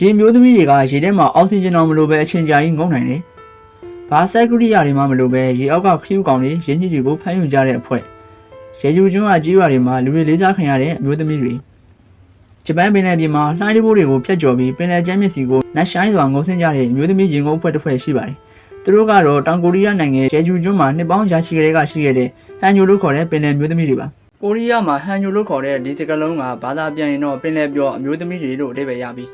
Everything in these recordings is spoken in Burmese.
ဒီအမျိုးသမီးတွေကရေထဲမှာအောက်ဆီဂျင်တော့မလိုပဲအချိန်ကြာကြီးငုံနိုင်တယ်။ဘာဆက်ကူရိယာတွေမှမလိုပဲရေအောက်ကခရူးကောင်တွေရင်းကြီးတွေကိုဖမ်းယူကြတဲ့အဖွဲ့ရေဂျူကျွန်းကကြီးရွာတွေမှာလူတွေလေးစားခံရတဲ့အမျိုးသမီးတွေဂျပန်ပင်လယ်ပြင်မှာလှိုင်းတဘိုးတွေကိုဖျက်ကျော်ပြီးပင်လယ်ကျမ်းမြစ်စီကိုနတ်ရှိုင်းစွာငုံဆင်းကြတဲ့အမျိုးသမီးရင်ကုန်အဖွဲ့တစ်ဖွဲ့ရှိပါတယ်။သူတို့ကတော့တောင်ကိုရီးယားနိုင်ငံရေဂျူကျွန်းမှာနှစ်ပေါင်းရာချီကလေးကရှိခဲ့တဲ့ဟန်ညိုလို့ခေါ်တဲ့ပင်လယ်မျိုးသမီးတွေပါ။ကိုရီးယားမှာဟန်ညိုလို့ခေါ်တဲ့ဒီစကလုံးကဘာသာပြန်ရင်တော့ပင်လယ်ပြောအမျိုးသမီးတွေလို့အဓိပ္ပာယ်ရပြီး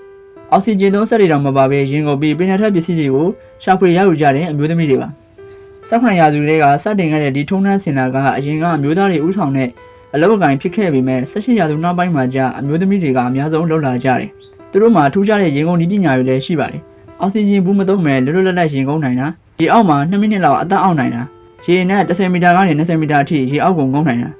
အောက်ဆီဂျင်သုံးစက်တွေတောင်မပါဘဲရင်ကုန်ပြီးပင်လယ်ထက်ပစ္စည်းတွေကိုရှာဖွေရယူကြတဲ့အမျိုးသမီးတွေပါ။စောက်ခဏရာသူတွေကစတင်ခဲ့တဲ့ဒီထုံးနှန်းစင်တာကအရင်ကအမျိုးသားတွေဥဆောင်တဲ့အလုပ်အကင်ဖြစ်ခဲ့ပေမဲ့18ရာသူနောက်ပိုင်းမှာကြာအမျိုးသမီးတွေကအများဆုံးလှုပ်လာကြတယ်။သူတို့မှာထူးခြားတဲ့ရင်ကုန်ဒီပညာတွေလည်းရှိပါတယ်။အောက်ဆီဂျင်ဘူးမသုံးမဲ့လွတ်လွတ်လပ်လပ်ရင်ကုန်နိုင်တာရေအောက်မှာ2မိနစ်လောက်အသက်အောက်နိုင်တာရေနဲ့10မီတာကနေ20မီတာအထိရေအောက်ကိုငုံနိုင်တာ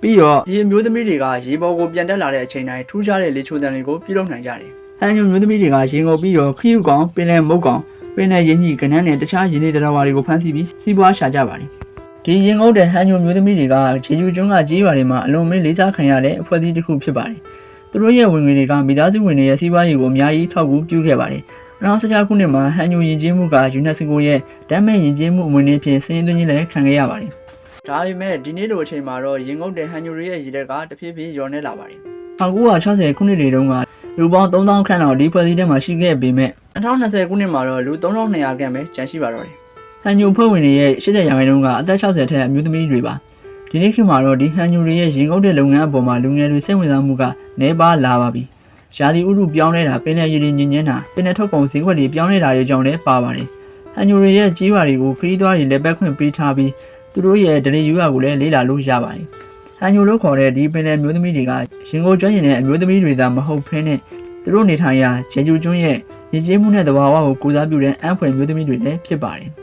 ပြီးတော့ဒီအမျိုးသမီးတွေကရေပေါ်ကိုပြန်တက်လာတဲ့အချိန်တိုင်းထူးခြားတဲ့လေချိုတန်တွေကိုပြုလုပ်နိုင်ကြတယ်။ ဟန်ညိုမျိုးသမီးတွေကရေငုံပြီးတော့ခရီးကောင်ပင်လယ်မုတ်ကောင်ပင်လယ်ရင်းကြီးကနန်းနဲ့တခြားရင်းနေတရားဝါတွေကိုဖမ်းဆီးပြီးစီးပွားရှာကြပါတယ်။ဒီရင်ငုံတဲ့ဟန်ညိုမျိုးသမီးတွေကဂျေဂျူကျွန်းကကြီးရွာတွေမှာအလွန်မင်းလေးစားခံရတဲ့အဖွဲ့အစည်းတစ်ခုဖြစ်ပါတယ်။သူတို့ရဲ့ဝင်ငွေတွေကမိသားစုဝင်တွေရဲ့စီးပွားရေးကိုအများကြီးထောက်ကူပြုခဲ့ပါတယ်။2016ခုနှစ်မှာဟန်ညိုယဉ်ကျေးမှုကယူနက်စကိုရဲ့ဓာတ်မဲ့ယဉ်ကျေးမှုအမွေအနှစ်ဖြင့်စည်ရင်းသွင်းခြင်းလည်းခံခဲ့ရပါတယ်။ဒါပေမဲ့ဒီနေ့လိုအချိန်မှာတော့ရင်ငုတ်တဲ့ဟန်ညိုရဲ့ရည်တက်ကတဖြည်းဖြည်းလျော့နေလာပါတယ်။ 1960ခုနှစ်တွေတုန်းကလူပေါင်း3000ခန့်လောက်ဒီဖွဲ့စည်းထဲမှာရှိခဲ့ပေမဲ့2020ခုနှစ်မှာတော့လူ3200ခန့်ပဲကျန်ရှိပါတော့တယ်။ဟန်ညိုဖွဲ့ဝင်တွေရဲ့80ရာခိုင်နှုန်းကအသက်60ထက်အမျိုးသမီးတွေပါ။ဒီနေ့ခေတ်မှာတော့ဒီဟန်ညိုတွေရဲ့ရင်ငုတ်တဲ့လုပ်ငန်းအပေါ်မှာလူငယ်တွေစိတ်ဝင်စားမှုကနည်းပါးလာပါပြီ။ရာသီဥတုပြောင်းလဲတာပင်လယ်ရည်ရည်ညင်ညင်းတာပင်လယ်ထုတ်ကုန်ဈေးကွက်တွေပြောင်းလဲတာတွေကြောင့်လည်းပါပါတယ်။ဟန်ညိုတွေရဲ့ကြီးပါတွေကိုခရီးသွားတွေလက်ပတ်ခွင့်ပေးထားပြီးသူတို့ရဲ့ဒလီယူရာကိုလည်းလေးလာလို့ရပါတယ်။ ဟန်ညိုလို့ခေါ်တဲ့ဒီပင်လယ်မျိုးသမီးတွေကရင်ကိုကျွမ်းကျင်တဲ့အမျိုးသမီးတွေသာမဟုတ်ဘဲနဲ့သူတို့နေထိုင်ရာဂျေဂျူကျွန်းရဲ့ရည်ကြီးမှုနဲ့တဘာဝကိုကိုစားပြုတဲ့အံဖွယ်မျိုးသမီးတွေလည်းဖြစ်ပါတယ်။